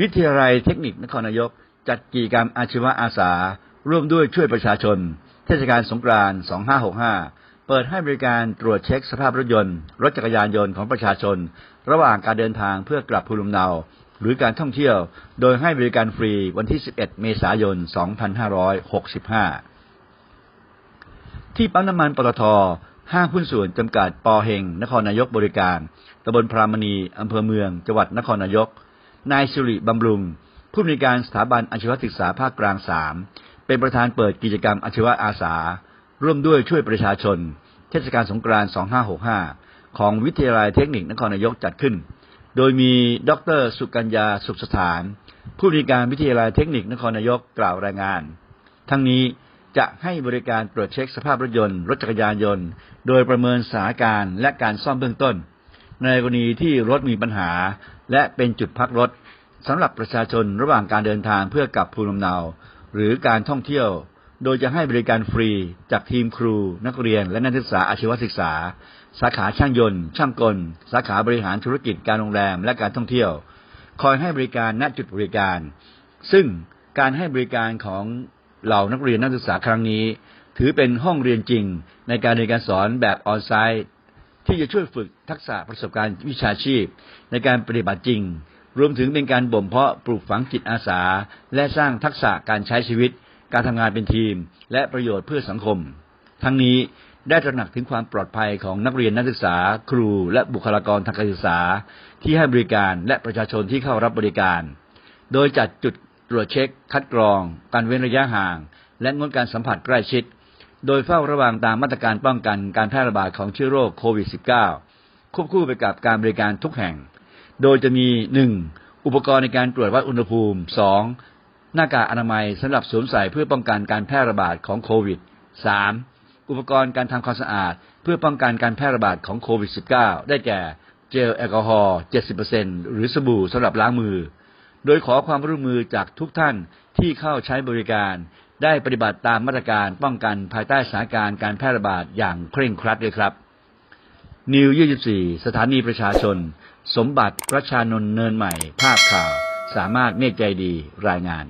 วิทยาลัยเทคนิคนครนายก จัดกิจกรรมอาชีวะอาสา ร่วมด้วยช่วยประชาชน เทศกาลสงกรานต์ 2565 เปิดให้บริการตรวจเช็คสภาพรถยนต์ รถจักรยานยนต์ของประชาชน ระหว่างการเดินทางเพื่อกลับภูมิลำเนาหรือการท่องเที่ยว โดยให้บริการฟรีวันที่ 11 เมษายน 2565 ที่ปั๊มน้ำมันปตทห้างหุ้นส่วนจำกัดปอเฮง นครนายกบริการ ตำบลพรามณี อำเภอเมือง จังหวัดนครนายก นายสิริบำรุง ผู้อำนวยการสถาบันอาชีวศึกษาภาคกลางสามเป็นประธานเปิดกิจกรรมอาชีวอาสา ร่วมด้วยช่วยประชาชน เทศกาลสงกรานต์2565 ของวิทยาลัยเทคนิคนครนายกจัดขึ้น โดยมีดรสุกัญญาสุขสถาน ผู้อำนวยการวิทยาลัยเทคนิคนครนายกกล่าวรายงาน ทั้งนี้จะให้บริการตรวจเช็คสภาพรถยนต์ รถจักรยานยนต์ โดยประเมินสถานการณ์และการซ่อมเบื้องต้น ในกรณีที่รถมีปัญหา และเป็นจุดพักรถสำหรับประชาชนระหว่างการเดินทางเพื่อกลับภูมิลำเนา หรือการท่องเที่ยว โดยจะให้บริการฟรีจากทีมครู นักเรียน และนักศึกษาอาชีวศึกษา สาขาช่างยนต์ ช่างกล สาขาบริหารธุรกิจการโรงแรมและการท่องเที่ยว คอยให้บริการณจุดบริการ ซึ่งการให้บริการของเหล่านักเรียนนักศึกษาครั้งนี้ ถือเป็นห้องเรียนจริงในการเรียนการสอนแบบออนไซต์ ที่จะช่วยฝึกทักษะประสบการณ์วิชาชีพ ในการปฏิบัติจริง รวมถึงเป็นการบ่มเพาะปลูกฝังจิตอาสา และสร้างทักษะการใช้ชีวิต การทำงานเป็นทีม และประโยชน์เพื่อสังคม ทั้งนี้ได้ตระหนักถึงความปลอดภัยของนักเรียนนักศึกษา ครู และบุคลากรทางการศึกษา ที่ให้บริการและประชาชนที่เข้ารับบริการ โดยจัดจุดตรวจเช็ค คัดกรอง การเว้นระยะห่าง และงดการสัมผัสใกล้ชิด โดยเฝ้าระวังตามมาตรการป้องกันการแพร่ระบาดของเชื้อโรคโควิด -19 ควบคู่ไปกับการบริการทุกแห่ง โดยจะมี 1. อุปกรณ์ในการตรวจวัดอุณหภูมิ 2. หน้ากากอนามัยสำหรับสวมใส่เพื่อป้องกันการแพร่ระบาดของโควิด 3. อุปกรณ์การทำความสะอาด เพื่อป้องกันการแพร่ระบาดของโควิด -19 ได้แก่เจลแอลกอฮอล์ 70%หรือสบู่สำหรับล้างมือ โดยขอความร่วมมือจากทุกท่านที่เข้าใช้บริการ ได้ปฏิบัติตามมาตรการป้องกันภายใต้สถานการณ์การแพร่ระบาดอย่างเคร่งครัดเลยครับ นิว 24 สถานีประชาชน สมบัติรัชานนท์เนินใหม่ ภาพข่าว สามารถเมฆใจดีรายงาน